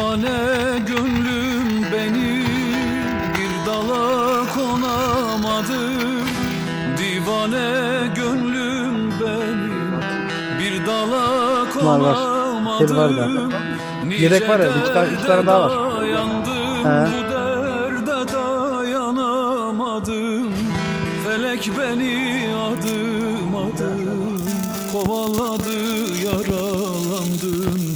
Divane gönlüm benim bir dala konamadı Divane gönlüm benim bir dala Var, var. konamadı Şey var da. Yedek var ya, bir tane- üç tane daha var. He. Felek beni adım adım kovaladı yaralandım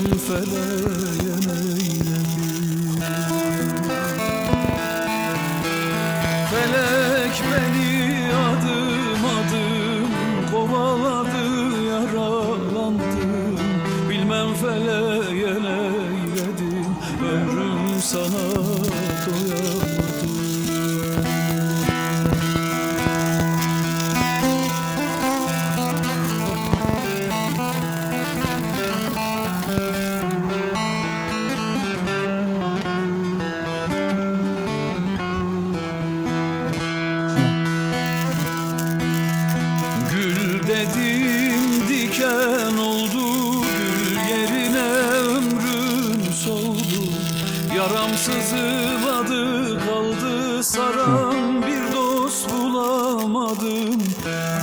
Bilmem feleğe neyledim Felek beni adım adım kovaladı yaralandım. Bilmem feleğe neyledim ömrüm sana doyamadım Gül dedim diken oldu Gül yerine ömrüm soldu. Yaram sızıladı kaldı saran Bir dost bulamadım.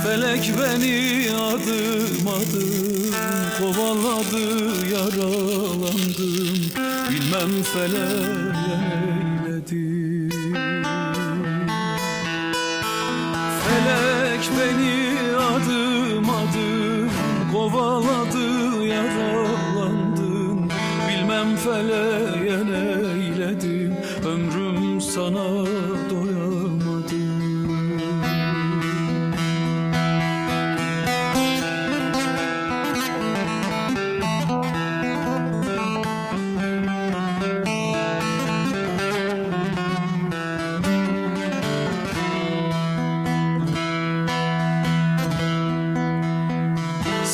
Felek beni adım adım Kovaladı yaralandım. Bilmem feleğe neyledim kovaladı yaralandım Bilmem feleğe neyledim ömrüm sana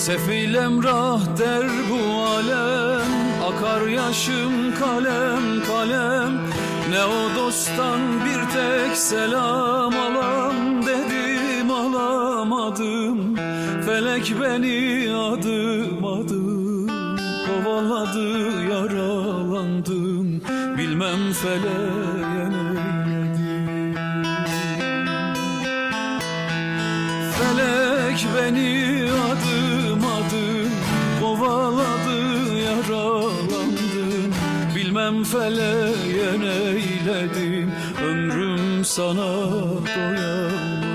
Sefil emrah der bu alem Akar yaşım kalem kalem. Ne o dosttan bir tek selam alam Dedim alamadım. Felek beni adım adım Kovaladı yaralandım. Bilmem feleğe neyledim Felek beni adım adım kovaladı yaralandım Bilmem feleğe neyledim ömrüm sana doyamadı